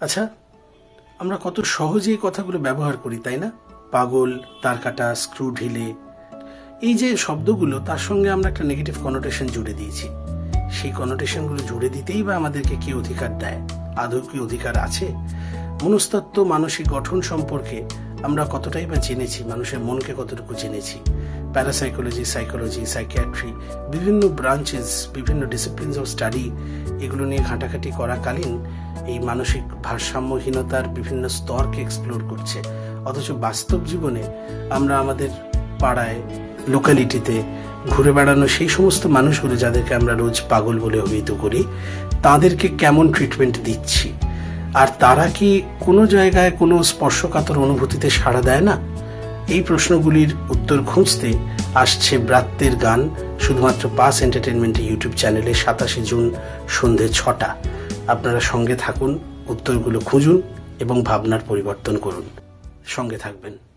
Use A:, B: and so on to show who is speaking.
A: আচ্ছা আমরা কত সহজেই কথাগুলো ব্যবহার করি, তাই না? পাগল তার কাটা স্ক্রু ঢিলে। এই যে শব্দগুলো, তার সঙ্গে আমরা একটা নেগেটিভ কনোটেশন জুড়ে দিয়েছি। সেই কনোটেশনগুলো জুড়ে দিতেই বা আমাদেরকে কি অধিকার দেয়? আদৌ কি অধিকার আছে? মনস্তত্ত্ব, মানসিক গঠন সম্পর্কে আমরা কতটাই বা জেনেছি, মানুষের মনকে কতটুকু জেনেছি? প্যারাসাইকোলজি সাইকোলজি সাইকিয়াট্রি বিভিন্ন ব্রাঞ্চেস বিভিন্ন ডিসিপ্লিনস অফ স্টাডি এগুলো নিয়ে ঘাঁটাঘাঁটি করাকালীন এই মানসিক ভারসাম্যহীনতার বিভিন্ন স্তরকে এক্সপ্লোর করছে। অথচ বাস্তব জীবনে আমরা আমাদের পাড়ায় লোকালিটিতে ঘুরে বেড়ানো সেই সমস্ত মানুষগুলো যাদেরকে আমরা রোজ পাগল বলে অভিহিত করি, তাদেরকে কেমন ট্রিটমেন্ট দিচ্ছি? আর তারা কি কোনো জায়গায় কোনো স্পর্শকাতর অনুভূতিতে সাড়া দেয় না? এই প্রশ্নগুলির উত্তর খুঁজতে আসছে ব্রাত্যের গান শুধুমাত্র পাস এন্টারটেনমেন্টের ইউটিউব চ্যানেলে সাতাশে জুন সন্ধে ছটা। আপনারা সঙ্গে থাকুন, উত্তরগুলো খুঁজুন এবং ভাবনার পরিবর্তন করুন। সঙ্গে থাকবেন।